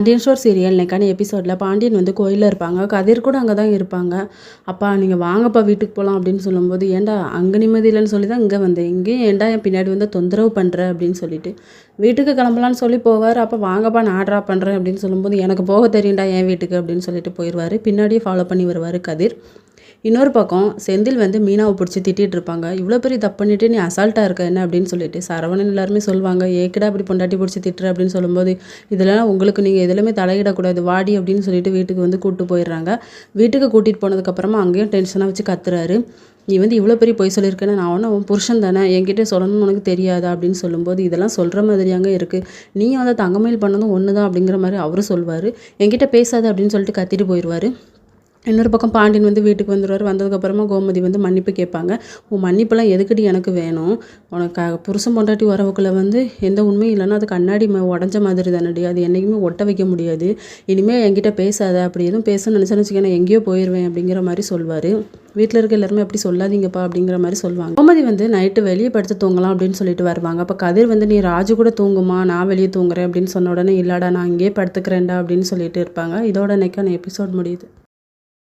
Pandian sure serial இன்னைக்கான எபிசோடில் பாண்டியன் வந்து கோயிலில் இருப்பாங்க. கதிர் கூட அங்கே தான் இருப்பாங்க. அப்பா நீங்கள் வாங்கப்பா வீட்டுக்கு போகலாம் அப்படின்னு சொல்லும்போது ஏன்டா அங்கே நிம்மதி இல்லைன்னு சொல்லி தான் இங்கே வந்தேன். இங்கேயும் ஏண்டா என் பின்னாடி வந்து தொந்தரவு பண்ணுற அப்படின்னு சொல்லிட்டு. வீட்டுக்கு கிளம்பலான்னு சொல்லி போவார். அப்போ வாங்கப்பா நான் ட்ராப் பண்ணுறேன் அப்படின்னு சொல்லும்போது எனக்கு போக தெரியும்டா என் வீட்டுக்கு. அப்படின்னு சொல்லிட்டு போயிடுவார் பின்னாடியே ஃபாலோ பண்ணி வருவார் கதிர். இன்னொரு பக்கம் செந்தில் வந்து மீனாவை பிடிச்சி திட்டிகிட்டு இருப்பாங்க. இவ்வளோ பெரிய தப்பு பண்ணிட்டு நீ அசால்ட்டாக இருக்க என்ன? அப்படின்னு சொல்லிட்டு. சரவணன் எல்லாருமே சொல்லுவாங்க ஏக்கடா அப்படி பொண்டாட்டி பிடிச்சி திட்டுற? அப்படின்னு சொல்லும்போது இதெல்லாம் உங்களுக்கு நீங்கள் எதுலையுமே தலையிடக்கூடாது வாடி அப்படின்னு சொல்லிட்டு வீட்டுக்கு வந்து கூப்பிட்டு போயிடுறாங்க. வீட்டுக்கு கூட்டிகிட்டு போனதுக்கப்புறமா அங்கேயும் டென்ஷனாக வச்சு கத்துறாரு. நீ வந்து இவ்வளோ பெரிய பொய் சொல்லியிருக்கேன்னு நான் ஒன்றும் அவன் புருஷன் தானே என்கிட்ட சொல்லணும்னு உனக்கு தெரியாதா? அப்படின்னு சொல்லும்போது இதெல்லாம் சொல்கிற மாதிரியாங்க இருக்குது நீ வந்து தங்கமயில் பண்ணதும் ஒன்று தான் அப்படிங்கிற மாதிரி அவரும் சொல்வார். என்கிட்ட பேசாது அப்படின்னு சொல்லிட்டு கத்திட்டு போயிடுவார். இன்னொரு பக்கம் பாண்டியன் வந்து வீட்டுக்கு வந்துடுவார் வந்ததுக்கப்புறமா கோமதி வந்து மன்னிப்பு கேட்பாங்க. உன் மன்னிப்பெல்லாம் எதுக்கடி எனக்கு வேணும்? உனக்கு புருஷன் பொண்டாட்டி உறவுக்குள்ள வந்து எந்த உண்மையும் இல்லைன்னா அது கண்ணாடி உடஞ்ச மாதிரி தானடி. அது என்றைக்குமே ஒட்ட வைக்க முடியாது. இனிமேல் என்கிட்ட பேசாத. அப்படி எதுவும் பேச நினச்சேன்னு வச்சுக்க நான் எங்கேயோ போயிடுவேன் அப்படிங்கிற மாதிரி சொல்வார். வீட்டில் இருக்க எல்லாருமே அப்படி சொல்லாதீங்கப்பா அப்படிங்கிற மாதிரி சொல்லுவாங்க கோமதி வந்து நைட்டு வெளியே படுத்து தூங்கலாம் அப்படின்னு சொல்லிட்டு வருவாங்க. அப்போ கதிர் வந்து நீ ராஜு கூட தூங்குமா? நான் வெளியே தூங்குறேன் அப்படின்னு சொன்ன உடனே இல்லாடா நான் இங்கேயே படுத்துக்கிறேன்டா அப்படின்னு சொல்லிட்டு இருப்பாங்க. இதோட நெக்கான எபிசோட் முடியுது.